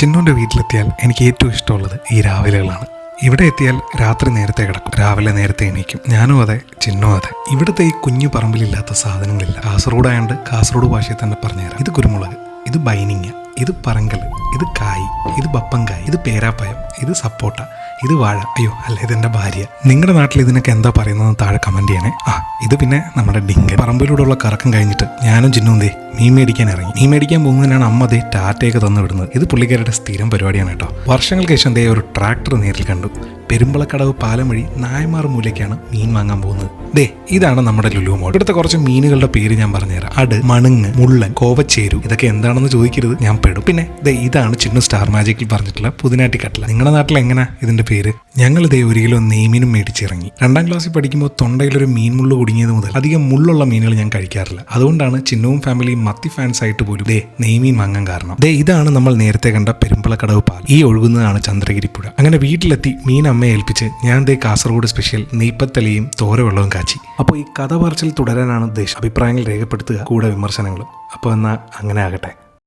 ചിന്നുവിന്റെ വീട്ടിലെത്തിയാൽ എനിക്ക് ഏറ്റവും ഇഷ്ടമുള്ളത് ഈ രാവിലെകളാണ്. ഇവിടെ എത്തിയാൽ രാത്രി നേരത്തെ കിടക്കും. രാവിലെ നേരത്തെ എണീക്കും. ഞാനും അതെ ചിന്നും അതെ. ഇവിടുത്തെ ഈ കുഞ്ഞു പറമ്പിലില്ലാത്ത സാധനങ്ങളില്ല. കാസർഗോഡ് ആയതുകൊണ്ട് കാസർഗോഡ് ഭാഷയിൽ തന്നെ പറഞ്ഞുതരാം. ഇത് കുരുമുളക് ഇത് ബൈനിങ്ങ ഇത് പറങ്കൽ ഇത് കായ് ഇത് ബപ്പങ്കായ് ഇത് പേരാപ്പയം ഇത് സപ്പോട്ട. ഇത് വാഴ. അയ്യോ അല്ല ഇതെന്റെ ഭാര്യ. നിങ്ങളുടെ നാട്ടിൽ ഇതിനൊക്കെ എന്താ പറയുന്നത് താഴെ കമന്റ് ചെയ്യണേ. ആ ഇത് പിന്നെ നമ്മുടെ ഡിങ്കൻ. പറമ്പിലൂടെയുള്ള കറക്കം കഴിഞ്ഞിട്ട് ഞാനും ചിന്നും ദേ മീൻ മേടിക്കാൻ ഇറങ്ങി. മീൻ മേടിക്കാൻ പോകുന്നതിനാണ് അമ്മ ദേ ടാറ്റയൊക്കെ തന്നു വിടുന്നത്. ഇത് പുള്ളിക്കാരുടെ സ്ഥിരം പരിപാടിയാണ് കേട്ടോ. വർഷങ്ങൾക്ക് ശേഷം ദേ ഒരു ട്രാക്ടർ നേരിൽ കണ്ടു. പെരുമ്പളക്കടവ് പാലം വഴി നായമാർ മൂലയ്ക്കാണ് മീൻ വാങ്ങാൻ പോകുന്നത്. ദേ ഇതാണ് നമ്മുടെ ലുലു മോൾ. ഇവിടുത്തെ കുറച്ച് മീനുകളുടെ പേര് ഞാൻ പറഞ്ഞുതരാം. അട് മണുങ്ങ് മുള്ളൻ കോവച്ചേരു. ഇതൊക്കെ എന്താണെന്ന് ചോദിക്കരുത് ഞാൻ പെടും. പിന്നെ ദേ ഇതാണ് ചിന്നു സ്റ്റാർ മാജിക്കിൽ പറഞ്ഞിട്ടുള്ള പുതിനാട്ടി കട്ടല. നിങ്ങളുടെ നാട്ടിൽ എങ്ങനെ ഇതിന്റെ പേര്? ഞങ്ങൾ ഇതേ ഒരു കിലോ നെയ്മീനും മേടിച്ചിറങ്ങി. രണ്ടാം ക്ലാസ്സിൽ പഠിക്കുമ്പോൾ തൊണ്ടയിലൊരു മീൻ മുള്ളു കുടുങ്ങിയത് മുതൽ അധികം മുള്ളുള്ള മീനുകൾ ഞാൻ കഴിക്കാറില്ല. അതുകൊണ്ടാണ് ചിന്നവും ഫാമിലിയും മത്തി ഫാൻസ് ആയിട്ട് പോലും ദേ നെയ്മീൻ വാങ്ങാൻ കാരണം. ദേ ഇതാണ് നമ്മൾ നേരത്തെ കണ്ട പെരുമ്പളക്കടവ് പാൽ ഈ ഒഴുകുന്നതാണ് ചന്ദ്രഗിരി പുഴ അങ്ങനെ വീട്ടിലെത്തി മീൻ അമ്മയെ ഏൽപ്പിച്ച് ഞാൻ ദേ കാസർഗോഡ് സ്പെഷ്യൽ നെയ്പ്പത്തലയും തോരവെള്ളവും കാച്ചി. അപ്പോൾ ഈ കഥ പറച്ചിൽ തുടരാനാണ് ഉദ്ദേശം. അഭിപ്രായങ്ങൾ രേഖപ്പെടുത്തുക കൂടെ വിമർശനങ്ങളും. അപ്പോൾ എന്നാൽ അങ്ങനെ ആകട്ടെ.